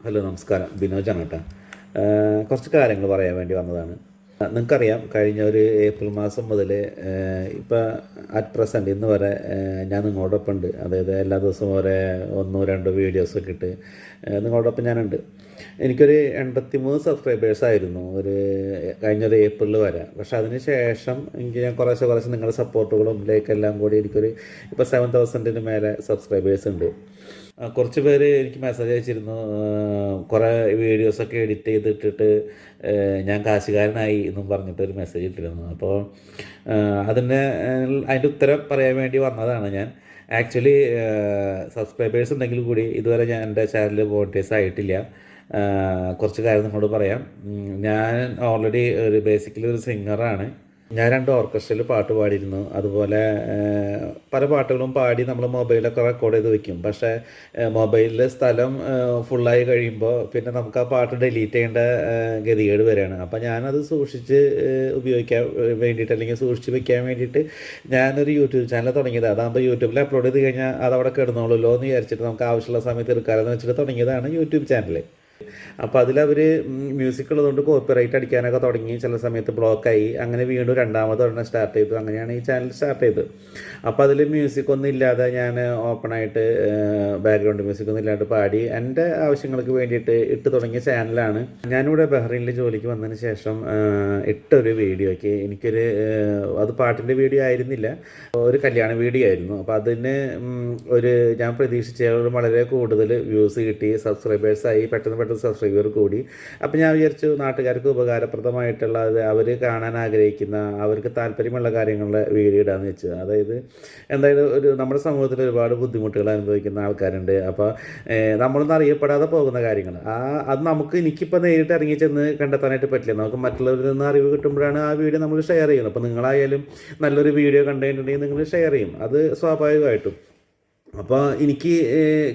Hello നമസ്കാരം. ബിനോജാണ് കേട്ടോ. കുറച്ച് കാര്യങ്ങൾ പറയാൻ വേണ്ടി വന്നതാണ്. നിങ്ങൾക്കറിയാം കഴിഞ്ഞ ഒരു ഏപ്രിൽ മാസം മുതൽ ഇപ്പോൾ അറ്റ് പ്രസന്റ് ഇന്ന് വരെ ഞാൻ നിങ്ങളോടൊപ്പം ഉണ്ട് അതായത് എല്ലാ ദിവസവും ഓരോ ഒന്നോ രണ്ടോ വീഡിയോസൊക്കെ ഇട്ട് നിങ്ങളോടൊപ്പം ഞാനുണ്ട്. എനിക്കൊരു എൺപത്തി മൂന്ന് സബ്സ്ക്രൈബേഴ്സ് ആയിരുന്നു ഒരു കഴിഞ്ഞൊരു ഏപ്രിൽ വരെ. പക്ഷെ അതിന് ശേഷം എനിക്ക് ഞാൻ കുറേശ്ശെ കുറേശ്ശെ നിങ്ങളുടെ സപ്പോർട്ടുകളും ലൈക്ക് എല്ലാം കൂടി എനിക്കൊരു ഇപ്പോൾ സെവൻ തൗസൻഡിന് മേലെ സബ്സ്ക്രൈബേഴ്സ് ഉണ്ട്. കുറച്ച് പേര് എനിക്ക് മെസ്സേജ് അയച്ചിരുന്നു. കുറേ വീഡിയോസൊക്കെ എഡിറ്റ് ചെയ്തിട്ടിട്ട് ഞാൻ കാശുകാരനായി എന്നും പറഞ്ഞിട്ട് ഒരു മെസ്സേജ് ഇട്ടിരുന്നു. അപ്പോൾ അതിന്റെ അതിന്റെ ഉത്തരം പറയാൻ വേണ്ടി വന്നതാണ് ഞാൻ. ആക്ച്വലി സബ്സ്ക്രൈബേഴ്സ് ഉണ്ടെങ്കിൽ കൂടി ഇതുവരെ ഞാൻ എന്റെ ചാനൽ വോട്ടേഴ്സ് ആയിട്ടില്ല. കുറച്ച് കാര്യം നിങ്ങളോട് പറയാം. ഞാൻ ഓൾറെഡി ഒരു ബേസിക്കലി ഒരു സിംഗറാണ് ഞാൻ രണ്ട് ഓർക്കസ്ട്രയിൽ പാട്ട് പാടിയിരുന്നു. അതുപോലെ പല പാട്ടുകളും പാടി നമ്മൾ മൊബൈലൊക്കെ റെക്കോർഡ് ചെയ്ത് വെക്കും. പക്ഷേ മൊബൈലിൽ സ്ഥലം ഫുള്ളായി കഴിയുമ്പോൾ പിന്നെ നമുക്ക് ആ പാട്ട് ഡിലീറ്റ് ചെയ്യേണ്ട ഗതികേട് വരികയാണ്. അപ്പോൾ ഞാനത് സൂക്ഷിച്ച് ഉപയോഗിക്കാൻ വേണ്ടിയിട്ട് അല്ലെങ്കിൽ സൂക്ഷിച്ച് വെക്കാൻ വേണ്ടിയിട്ട് ഞാനൊരു യൂട്യൂബ് ചാനൽ തുടങ്ങിയത്. അതാകുമ്പോൾ യൂട്യൂബിൽ അപ്ലോഡ് ചെയ്ത് കഴിഞ്ഞാൽ അതവിടെ കിടന്നോളൂല്ലോ എന്ന് വിചാരിച്ചിട്ട് നമുക്ക് ആവശ്യമുള്ള സമയത്ത് എടുക്കാമെന്ന് വെച്ചിട്ട് തുടങ്ങിയതാണ് യൂട്യൂബ് ചാനൽ അപ്പോൾ അതിലവർ മ്യൂസിക് ഉള്ളതുകൊണ്ട് കോപ്പിറൈറ്റ് അടിക്കാനൊക്കെ തുടങ്ങി. ചില സമയത്ത് ബ്ലോക്കായി. അങ്ങനെ വീണ്ടും രണ്ടാമത് ഒരെണ്ണം സ്റ്റാർട്ട് ചെയ്തു. അങ്ങനെയാണ് ഈ ചാനൽ സ്റ്റാർട്ട് ചെയ്തത്. അപ്പോൾ അതിൽ മ്യൂസിക് ഒന്നും ഇല്ലാതെ ഞാൻ ഓപ്പണായിട്ട് ബാക്ക്ഗ്രൗണ്ട് മ്യൂസിക് ഒന്നും ഇല്ലാണ്ട് പാടി എന്റെ ആവശ്യങ്ങൾക്ക് വേണ്ടിയിട്ട് ഇട്ട് തുടങ്ങിയ ചാനലാണ് ഞാനിവിടെ ബഹ്റൈനിൽ ജോലിക്ക് വന്നതിന് ശേഷം ഇട്ടൊരു വീഡിയോയ്ക്ക് എനിക്കൊരു അത് പാട്ടിന്റെ വീഡിയോ ആയിരുന്നില്ല. ഒരു കല്യാണ വീഡിയോ ആയിരുന്നു. അപ്പോൾ അതിന് ഒരു ഞാൻ പ്രതീക്ഷിച്ച വളരെ കൂടുതൽ വ്യൂസ് കിട്ടി. സബ്സ്ക്രൈബേഴ്സായി പെട്ടെന്ന് പെട്ടെന്ന് സബ്സ്ക്രൈബർ കൂടി അപ്പോൾ ഞാൻ വിചാരിച്ചു നാട്ടുകാർക്ക് ഉപകാരപ്രദമായിട്ടുള്ള അവർ കാണാൻ ആഗ്രഹിക്കുന്ന അവർക്ക് താല്പര്യമുള്ള കാര്യങ്ങളുടെ വീഡിയോ ഇടാന്ന് വെച്ചു. അതായത് എന്തായാലും ഒരു നമ്മുടെ സമൂഹത്തിൽ ഒരുപാട് ബുദ്ധിമുട്ടുകൾ അനുഭവിക്കുന്ന ആൾക്കാരുണ്ട്. അപ്പോൾ നമ്മളൊന്നും അറിയപ്പെടാതെ പോകുന്ന കാര്യങ്ങൾ. ആ അത് നമുക്ക് എനിക്കിപ്പോൾ നേരിട്ട് ഇറങ്ങി ചെന്ന് കണ്ടെത്താനായിട്ട് പറ്റില്ല. നമുക്ക് മറ്റുള്ളവരിൽ നിന്ന് അറിവ് കിട്ടുമ്പോഴാണ് ആ വീഡിയോ നമ്മൾ ഷെയർ ചെയ്യുന്നത്. അപ്പോൾ നിങ്ങളായാലും നല്ലൊരു വീഡിയോ കണ്ടിട്ടുണ്ടെങ്കിൽ നിങ്ങൾ ഷെയർ ചെയ്യും. അത് സ്വാഭാവികമായിട്ടും. അപ്പോൾ എനിക്ക്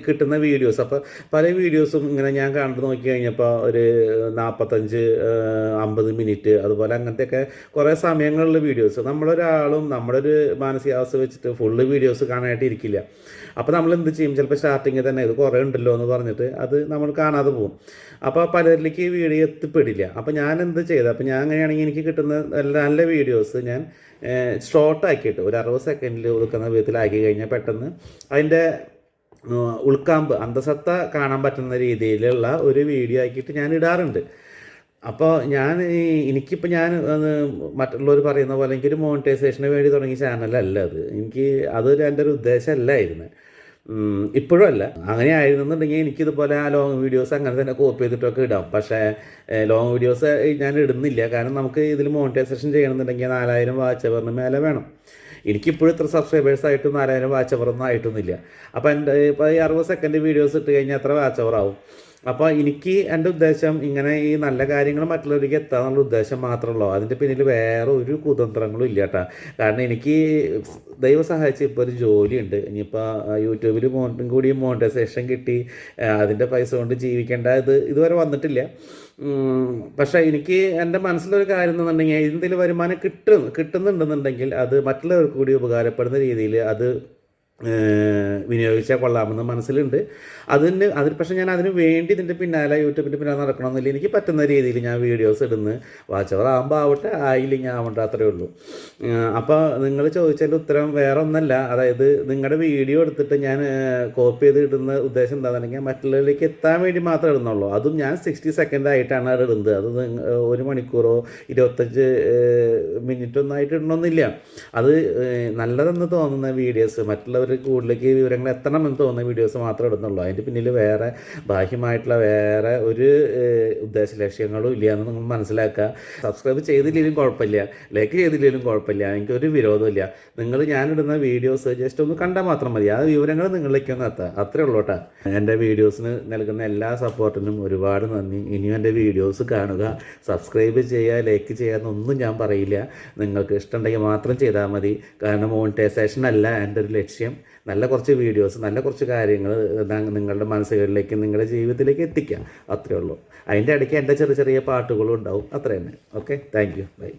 കിട്ടുന്ന വീഡിയോസ്. അപ്പോൾ പല വീഡിയോസും ഇങ്ങനെ ഞാൻ കണ്ടു നോക്കി കഴിഞ്ഞപ്പോൾ ഒരു നാൽപ്പത്തഞ്ച് അമ്പത് മിനിറ്റ് അതുപോലെ അങ്ങനത്തെയൊക്കെ കുറേ സമയങ്ങളിലെ വീഡിയോസ്. നമ്മളൊരാളും നമ്മുടെ ഒരു മാനസികാവസ്ഥ വെച്ചിട്ട് ഫുള്ള് വീഡിയോസ് കാണാനായിട്ട് ഇരിക്കില്ല. അപ്പോൾ നമ്മൾ എന്ത് ചെയ്യും? ചിലപ്പോൾ സ്റ്റാർട്ടിങ്ങിൽ തന്നെ ഇത് കുറേ ഉണ്ടല്ലോ എന്ന് പറഞ്ഞിട്ട് അത് നമ്മൾ കാണാതെ പോകും. അപ്പോൾ പലരിലേക്ക് വീഡിയോ എത്തിപ്പെടില്ല. അപ്പോൾ ഞാൻ എന്ത് ചെയ്തത്? അപ്പോൾ ഞാൻ അങ്ങനെയാണെങ്കിൽ എനിക്ക് കിട്ടുന്ന നല്ല നല്ല വീഡിയോസ് ഞാൻ ഷോർട്ട് ആക്കിയിട്ട് ഒരു അറുപത് സെക്കൻഡിൽ ഒതുക്കുന്ന വിധത്തിലാക്കി കഴിഞ്ഞാൽ പെട്ടെന്ന് അതിന്റെ ഉൾക്കാമ്പ് അന്തസത്ത കാണാൻ പറ്റുന്ന രീതിയിലുള്ള ഒരു വീഡിയോ ആക്കിയിട്ട് ഞാൻ ഇടാറുണ്ട്. അപ്പോൾ ഞാൻ എനിക്കിപ്പോൾ ഞാൻ മറ്റുള്ളവർ പറയുന്ന പോലെ എനിക്കൊരു മോണിറ്റൈസേഷന് വേണ്ടി തുടങ്ങിയ ചാനലല്ല അത്. എനിക്ക് അതൊരു എന്റെ ഒരു ഉദ്ദേശമല്ലായിരുന്നു ഇപ്പോഴും അല്ല. അങ്ങനെ ആയിരുന്നുണ്ടെങ്കിൽ എനിക്കിതുപോലെ ആ ലോങ് വീഡിയോസ് അങ്ങനെ തന്നെ കോപ്പി ചെയ്തിട്ടൊക്കെ ഇടാം. പക്ഷേ ലോങ് വീഡിയോസ് ഞാൻ ഇടുന്നില്ല. കാരണം നമുക്ക് ഇതിൽ മോണിറ്റൈസേഷൻ ചെയ്യണമെന്നുണ്ടെങ്കിൽ നാലായിരം വാച്ചവറിന് മേലെ വേണം. എനിക്കിപ്പോഴും ഇത്ര സബ്സ്ക്രൈബേഴ്സ് ആയിട്ടും നാലായിരം വാച്ച് അവറൊന്നും ആയിട്ടൊന്നുമില്ല. അപ്പോൾ എന്റെ ഇപ്പോൾ ഈ അറുപത് സെക്കൻഡ് വീഡിയോസ് ഇട്ട് കഴിഞ്ഞാൽ എത്ര വാച്ച് അവർ ആവും? അപ്പോൾ എനിക്ക് എന്റെ ഉദ്ദേശം ഇങ്ങനെ ഈ നല്ല കാര്യങ്ങൾ മറ്റുള്ളവർക്ക് എത്താന്നുള്ള ഉദ്ദേശം മാത്രമുള്ളൂ അതിന്റെ പിന്നിൽ വേറെ ഒരു കുതന്ത്രങ്ങളും ഇല്ല കേട്ടോ കാരണം എനിക്ക് ദൈവ സഹായിച്ച് ഇപ്പോൾ ഒരു ജോലിയുണ്ട്. ഇനിയിപ്പോൾ യൂട്യൂബിൽ മോണ്ടും കൂടി മോണിറ്റൈസേഷൻ കിട്ടി. അതിന്റെ പൈസ കൊണ്ട് ജീവിക്കേണ്ട ഇത് ഇതുവരെ വന്നിട്ടില്ല. പക്ഷെ എനിക്ക് എന്റെ മനസ്സിലൊരു കാര്യം എന്നുണ്ടെങ്കിൽ എന്തെങ്കിലും വരുമാനം കിട്ടും കിട്ടുന്നുണ്ടെന്നുണ്ടെങ്കിൽ അത് മറ്റുള്ളവർക്ക് കൂടി ഉപകാരപ്പെടുന്ന രീതിയിൽ അത് വിനിയോഗിച്ചാൽ കൊള്ളാമെന്ന് മനസ്സിലുണ്ട്. അതിന് അതിന് പക്ഷേ ഞാൻ അതിന് വേണ്ടി ഇതിന്റെ പിന്നാലെ യൂട്യൂബിന്റെ പിന്നാലെ നടക്കണമെന്നില്ല. എനിക്ക് പറ്റുന്ന രീതിയിൽ ഞാൻ വീഡിയോസ് ഇടുന്നു വാച്ചവർ ആകുമ്പോൾ ആവട്ടെ ആയില്ലെങ്കിൽ ആവണ്ട അത്രയേ ഉള്ളൂ. അപ്പോൾ നിങ്ങൾ ചോദിച്ചതിന്റെ ഉത്തരം വേറെ ഒന്നല്ല. അതായത് നിങ്ങളുടെ വീഡിയോ എടുത്തിട്ട് ഞാൻ കോപ്പി ചെയ്ത് ഇടുന്ന ഉദ്ദേശം എന്താണെന്നുണ്ടെങ്കിൽ മറ്റുള്ളവരിലേക്ക് എത്താൻ വേണ്ടി മാത്രമേ ഇടുന്നുള്ളൂ. അതും ഞാൻ സിക്സ്റ്റി സെക്കൻഡ് ആയിട്ടാണ് അത് ഇടുന്നത്. അത് ഒരു മണിക്കൂറോ ഇരുപത്തഞ്ച് മിനിറ്റ് ഒന്നും ആയിട്ട് ഇടണമെന്നില്ല അത് നല്ലതെന്ന് തോന്നുന്ന വീഡിയോസ് മറ്റുള്ളവർ കൂടുതലേക്ക് വിവരങ്ങൾ എത്തണം എന്ന് തോന്നുന്ന വീഡിയോസ് മാത്രമേ ഇടുന്നുള്ളൂ. അതിന്റെ പിന്നിൽ വേറെ ബാഹ്യമായിട്ടുള്ള വേറെ ഒരു ഉദ്ദേശ ലക്ഷ്യങ്ങളും ഇല്ല എന്ന് നിങ്ങൾ മനസ്സിലാക്കുക. സബ്സ്ക്രൈബ് ചെയ്തില്ലെങ്കിലും കുഴപ്പമില്ല. ലൈക്ക് ചെയ്തില്ലെങ്കിലും കുഴപ്പമില്ല. എനിക്കൊരു വിരോധമില്ല നിങ്ങൾ ഞാനിടുന്ന വീഡിയോസ് ജസ്റ്റ് ഒന്ന് കണ്ടാൽ മാത്രം മതി. ആ വിവരങ്ങൾ നിങ്ങളിലേക്ക് ഒന്ന് എത്താം. അത്രേ ഉള്ളൂ കേട്ടോ. എന്റെ വീഡിയോസിന് നൽകുന്ന എല്ലാ സപ്പോർട്ടിനും ഒരുപാട് നന്ദി. ഇനിയും എന്റെ വീഡിയോസ് കാണുക. സബ്സ്ക്രൈബ് ചെയ്യുക ലൈക്ക് ചെയ്യുക എന്നൊന്നും ഞാൻ പറയില്ല. നിങ്ങൾക്ക് ഇഷ്ടമുണ്ടെങ്കിൽ മാത്രം ചെയ്താൽ മതി. കാരണം മോണിറ്റൈസേഷൻ അല്ല. എന്റെ ഒരു ലക്ഷ്യം. നല്ല കുറച്ച് വീഡിയോസ് നല്ല കുറച്ച് കാര്യങ്ങൾ നിങ്ങളുടെ മനസ്സുകളിലേക്ക് നിങ്ങളുടെ ജീവിതത്തിലേക്ക് എത്തിക്കാം. അത്രേ ഉള്ളൂ. അതിന്റെ ഇടയ്ക്ക് എന്റെ ചെറിയ ചെറിയ പാട്ടുകളും ഉണ്ടാവും. അത്ര തന്നെ. ഓക്കെ? Thank you. ബൈ.